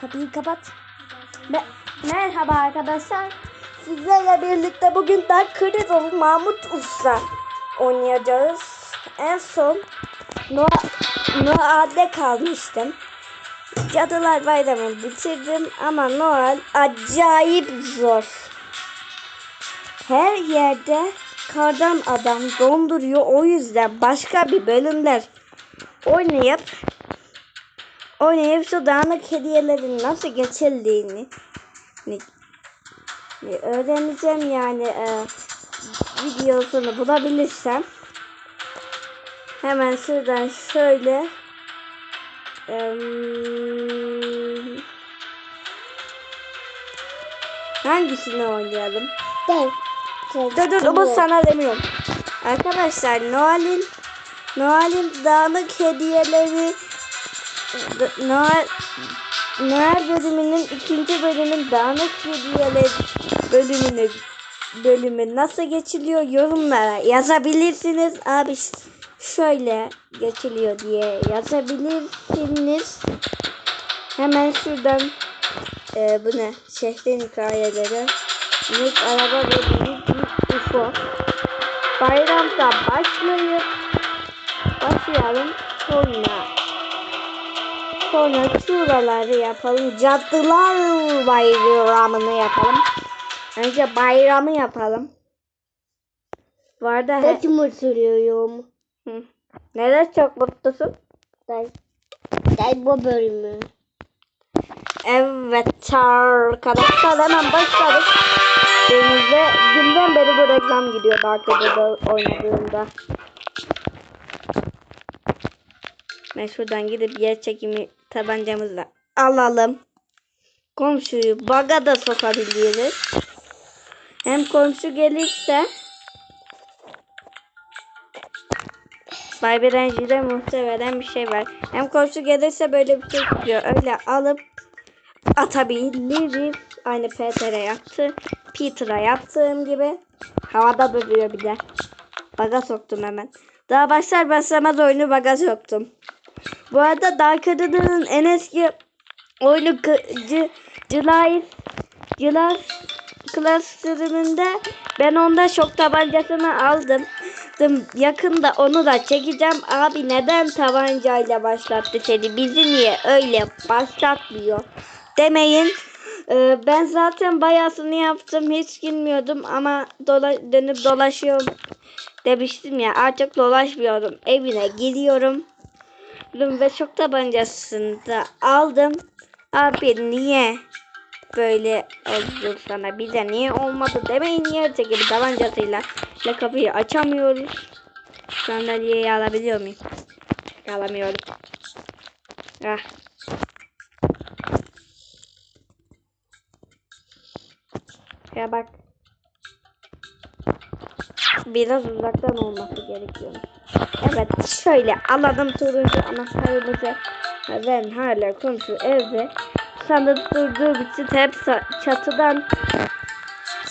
Kapıyı kapat. Me- Merhaba arkadaşlar. Sizlerle birlikte bugün Dark Crystal Mahmut Usta oynayacağız. En son Noel'de kalmıştım. Cadılar Bayramı bitirdim ama Noel acayip zor. Her yerde kardan adam donduruyor. O yüzden başka bir bölümler oynayıp oynayıp şu dağınık hediyelerin nasıl geçildiğini ni- ni- öğreneceğim yani e, videosunu bulabilirsem hemen şuradan şöyle em, hangisini oynayalım? Değil. Dur dur bu sana demiyorum. Arkadaşlar Noel'in Noel'in dağınık hediyeleri Noel Noel bölümünün ikinci bölümün dağınık hediyeler bölümünü bölümü nasıl geçiliyor yorumlara yazabilirsiniz. Abi şöyle geçiliyor diye yazabilirsiniz. Hemen şuradan e, bu ne? Şehrin hikayeleri. Büyük araba ve büyük bir UFO. Bayramda başlayıp başlayalım sonra sonra şuraları yapalım. Cadılar bayramını yapalım. Önce bayramı yapalım. Bu arada sürüyorum. Hı. Neden çok mutlusun? Değil. Değil bu bölümü. Evet arkadaşlar hemen başladık. Denizde günden beri bu reklam gidiyor Dark'ta oynadığımda. Ben şuradan gidip yer çekimi tabancamızla alalım. Komşuyu baga da sokabiliriz. Hem komşu gelirse Bay Birenci'de muhtemelen bir şey var. Hem komşu gelirse böyle bir şey çıkıyor. Öyle alıp atabiliriz. Aynı Peter'e yaptı. Peter'a yaptığım gibi. Havada duruyor bir de. Baga soktum hemen. Daha başlar başlamaz oyunu baga soktum. Bu arada Dark Riddle'ın en eski oyunu July Class sürümünde ben onda şok tabancasını aldım. Yakında onu da çekeceğim. Abi neden tabancayla başlattı seni? Bizi niye öyle başlatmıyor? Demeyin. Ee, ben zaten bayasını yaptım. Hiç bilmiyordum ama dola dönüp dolaşıyorum demiştim ya. Artık dolaşmıyorum. Evine gidiyorum. Ve şok tabancasını da aldım. Abi niye böyle oldu sana? Bize niye olmadı demeyin. Çünkü bir tabancasıyla ile kapıyı açamıyoruz. Sandalyeyi alabiliyor muyum? Alamıyorum. Ah. Ya bak. Biraz uzaktan olması gerekiyor. Evet şöyle alalım turuncu anahtarımızı. Ben hala komşu evde. Sandık durduğum için hep çatıdan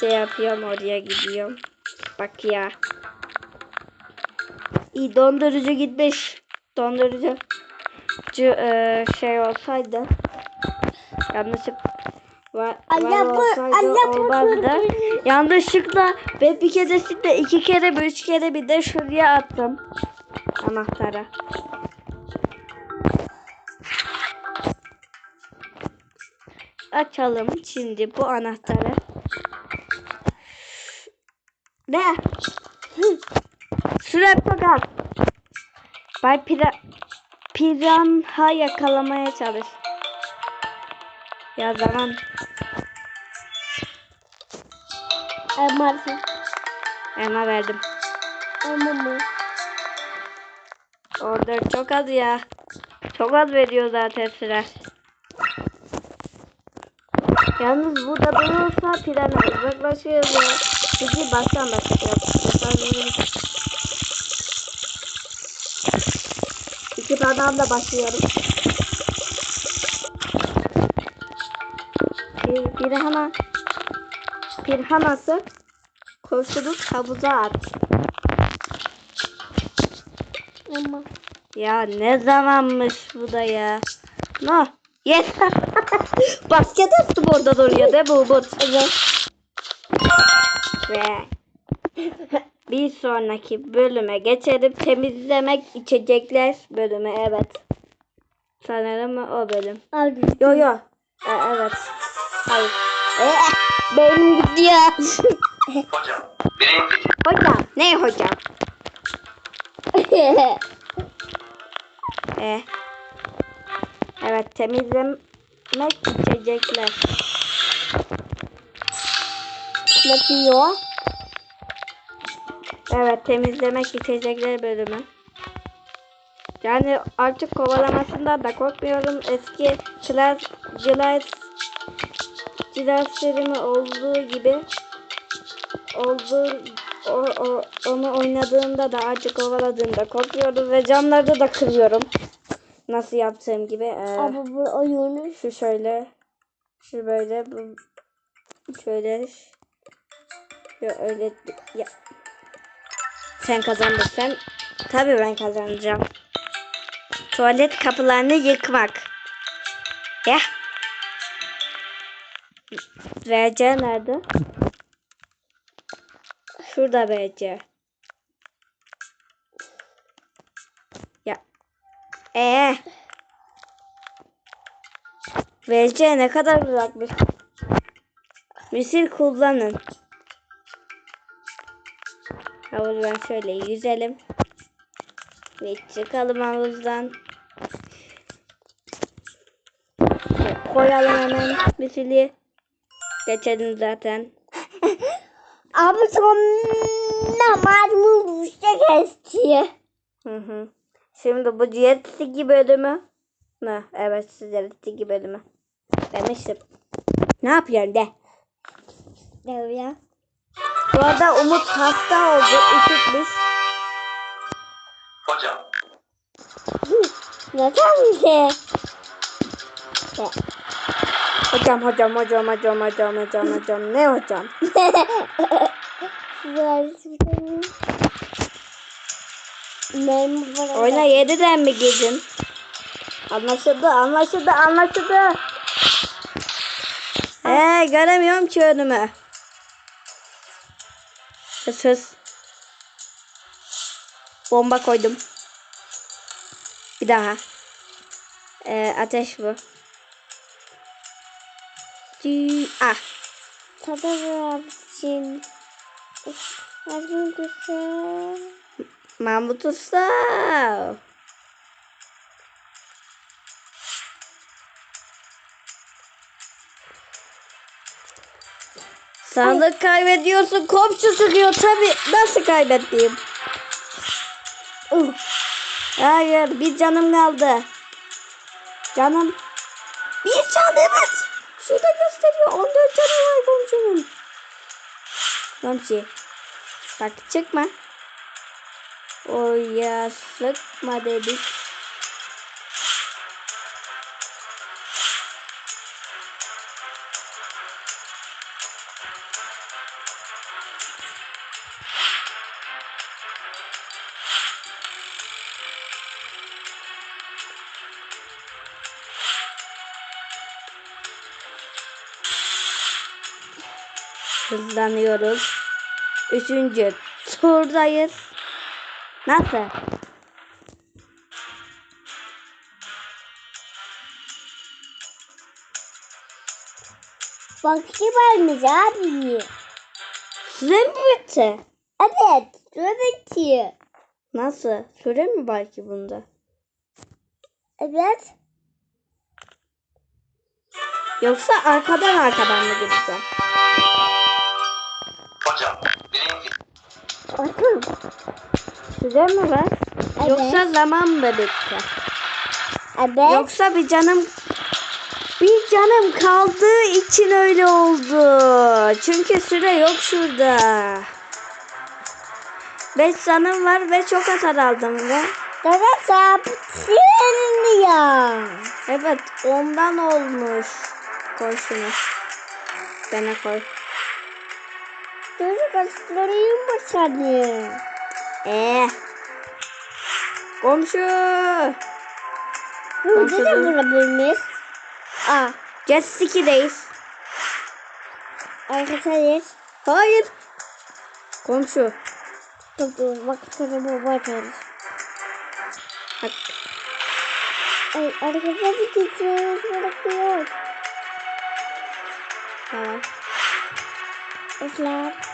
şey yapıyorum oraya gidiyorum. Bak ya. İyi dondurucu gitmiş. Dondurucu Cu, e, şey olsaydı yanlışlık var, var olsaydı olmazdı. Yanlışlıkla ve bir keresinde iki kere bir üç kere bir de şuraya attım anahtarı. Açalım şimdi bu anahtarı. Ne? Süre fakat. Bay pira piranha yakalamaya çalış. Ya zaman Ama elma verdim. ama mı? Orada çok az ya. Çok az veriyor zaten süre. Yalnız burada durursa pirana uzaklaşıyor ve bizi baştan başlatıyor. İki parmağımla başlıyorum. Bir, pirana pirhanası koşturup havuza at. Ama Ya ne zamanmış bu da ya. No. Yeter. Basket attım orada oraya de bu Umut. Evet. Ve bir sonraki bölüme geçelim. Temizlemek içecekler bölümü evet. Sanırım o bölüm. Yo yo. E, evet. Hayır. Benim gidiyor. Hocam, birincisi hocam. Ne hocam? E. Evet temizlemek içecekler. ne yapıyor? Evet temizlemek içecekler bölümü. Yani artık kovalamasından da korkmuyorum. Eski Class Class Class'larımı olduğu gibi olduğu o, o, onu oynadığımda da artık kovaladığımda korkmuyorum ve camlarda da kırıyorum. Nasıl yaptığım gibi. Ee, Abi bu oyunu şu şöyle şu böyle bu şöyle ya öyle ya sen kazanırsan tabii ben kazanacağım. Tuvalet kapılarını yıkmak. Ya. VC nerede? Şurada VC. Ya. Ee. VC ne kadar uzakmış. Misil kullanın. Havuzdan şöyle yüzelim. Ve çıkalım havuzdan. Koyalım hemen misili. Geçelim zaten. Abi sonra marmur işte kesti. Hı hı. Şimdi bu ski bölümü mü? Evet ski bölümü. Demiştim. Ne yapıyorsun de? Ne ya? Bu arada Umut hasta oldu. Üşütmüş. hocam, Ne tabii Hocam hocam hocam hocam hocam hocam hocam ne hocam? Oyuna yeniden mi girdin? Anlaşıldı anlaşıldı anlaşıldı. Ee göremiyorum ki önümü. Hız. Bomba koydum. Bir daha. Ee, ateş bu. Cii- Ah. Var için. Hadi güzel. Mahmut Usta. Sağlık kaybediyorsun. Komşu sıkıyor tabi. Nasıl kaybettiğim? Uh, Hayır bir canım kaldı. Canım. Bir can evet. Şurada gösteriyor. 14 canı var komşunun. Komşu. Bak çıkma. O ya sıkma dedik. Hızlanıyoruz. Üçüncü turdayız. Nasıl? bak ki varmış abi. Süre mi bitti? Evet. Evet ki. Nasıl? Süre mi belki bunda? Evet. Yoksa arkadan arkadan mı gideceğim? Hocam, birincisi Bakın. Süre mi var? Evet. Yoksa zaman mı bitti? Evet. Yoksa bir canım bir canım kaldığı için öyle oldu. Çünkü süre yok şurada. Beş canım var ve çok hasar aldım ve Dede sapsın ya. evet ondan olmuş. Koy şunu. Bana koy. Çocuk açıklarıyım başladı. Ee. Eh. Komşu. Burada da bulabiliriz. Aa. Just 2'deyiz. Arkadaşlar. Hayır. Komşu. Topu bak bu bakarız. Bak. Ay arkadaşlar bir geçiyoruz. Bırakıyoruz. Tamam. Islah.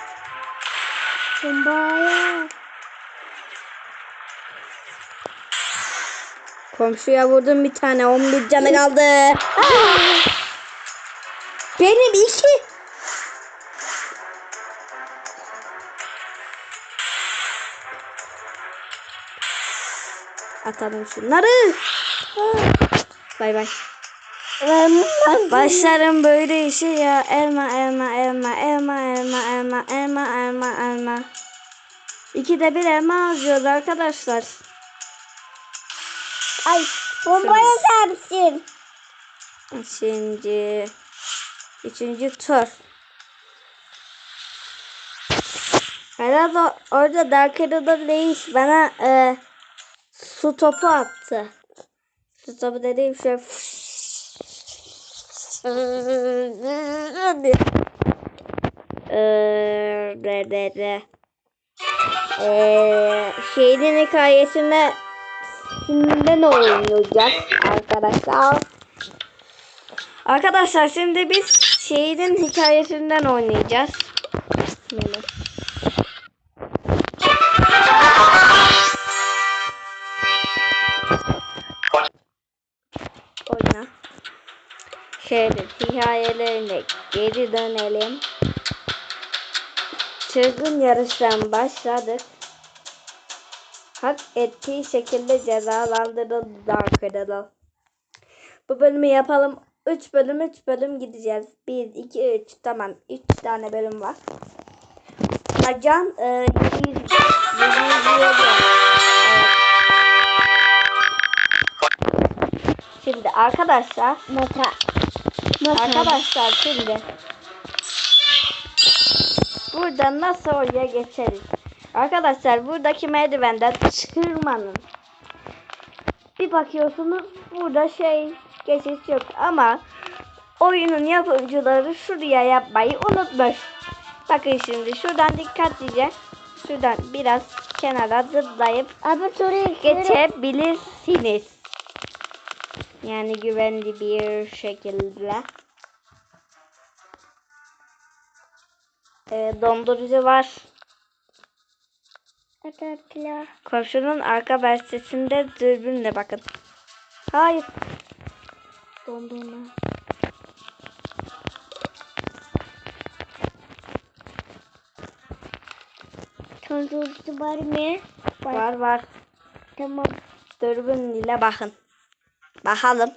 Kumbaya. Komşuya vurdum bir tane. 11 canı kaldı. Benim iki. Atalım şunları. Bay bay. Başlarım böyle işe ya. Elma elma elma elma elma elma elma elma elma. İkide bir elma alıyoruz arkadaşlar. Ay bombaya serpsin. Şimdi üçüncü tur. Herhalde orada Dark Riddle Reis bana e, su topu attı. Su topu dediğim şey Abi. Ee, be, şimdi ne oynayacağız arkadaşlar? Arkadaşlar şimdi biz şehrin hikayesinden oynayacağız. Şehrin hikayelerine geri dönelim. Çılgın yarıştan başladık. Hak ettiği şekilde cezalandırıldı Dark Riddle. Bu bölümü yapalım. 3 bölüm 3 bölüm gideceğiz. 1, 2, 3. Tamam. 3 tane bölüm var. Acan e, 700 700 Evet. Şimdi arkadaşlar Mata. Mata. Arkadaşlar şimdi burada nasıl oraya geçeriz? Arkadaşlar buradaki merdivenden tırmanın. Bir bakıyorsunuz burada şey geçiş yok ama oyunun yapımcıları şuraya yapmayı unutmuş. Bakın şimdi şuradan dikkatlice şuradan biraz kenara zıplayıp geçebilirsiniz. Yani güvenli bir şekilde. Ee, dondurucu var. Komşunun arka bahçesinde dürbünle bakın. Hayır. Dondurma. Sonrası var mı? Var var. Tamam. Dürbün ile bakın. Bakalım.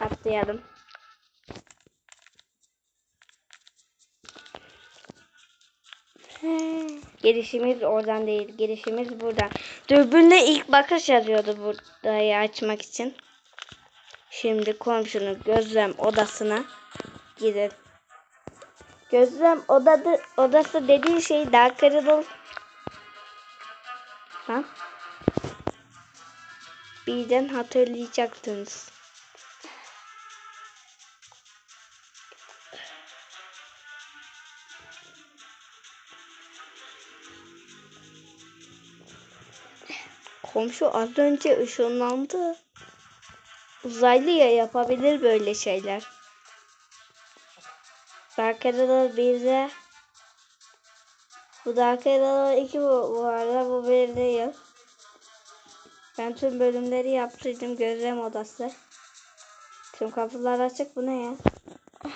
Atlayalım. He. Girişimiz oradan değil. Girişimiz buradan. Dürbünle ilk bakış yazıyordu burayı açmak için. Şimdi komşunun gözlem odasına gidin. Gözlem odadı, odası dediği şey Dark Riddle. Ha? Birden hatırlayacaktınız. Komşu az önce ışınlandı. Uzaylı ya yapabilir böyle şeyler. Dark Riddle bize bu Dark Riddle 2 bu, bu arada bu bir değil. Ben tüm bölümleri yaptırdım gözlem odası. Tüm kapılar açık bu ne ya?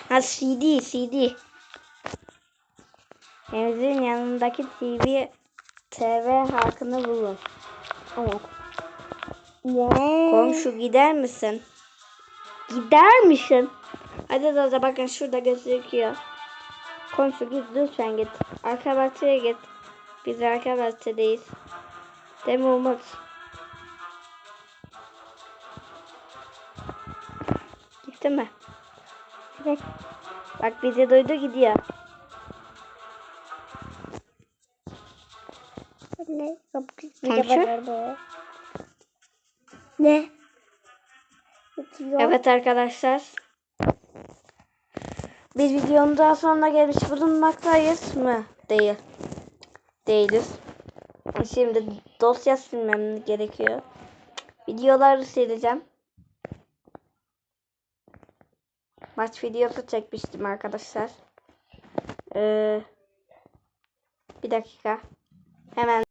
Ha CD CD. Evimizin yanındaki TV TV halkını bulun. Evet. Komşu gider misin? Gider misin? Hadi Zaza bakın şurada gözüküyor. Komşu git lütfen git. Arka bahçeye git. Biz arka bahçedeyiz. Değil mi Umut? Gitti mi? Evet. Bak bizi duydu gidiyor. Ne? Komşu? Ne? Evet arkadaşlar. Biz videonun daha sonuna gelmiş bulunmaktayız mı? Değil. Değiliz. Şimdi dosya silmem gerekiyor. Videoları sileceğim. Maç videosu çekmiştim arkadaşlar. Ee, bir dakika. Hemen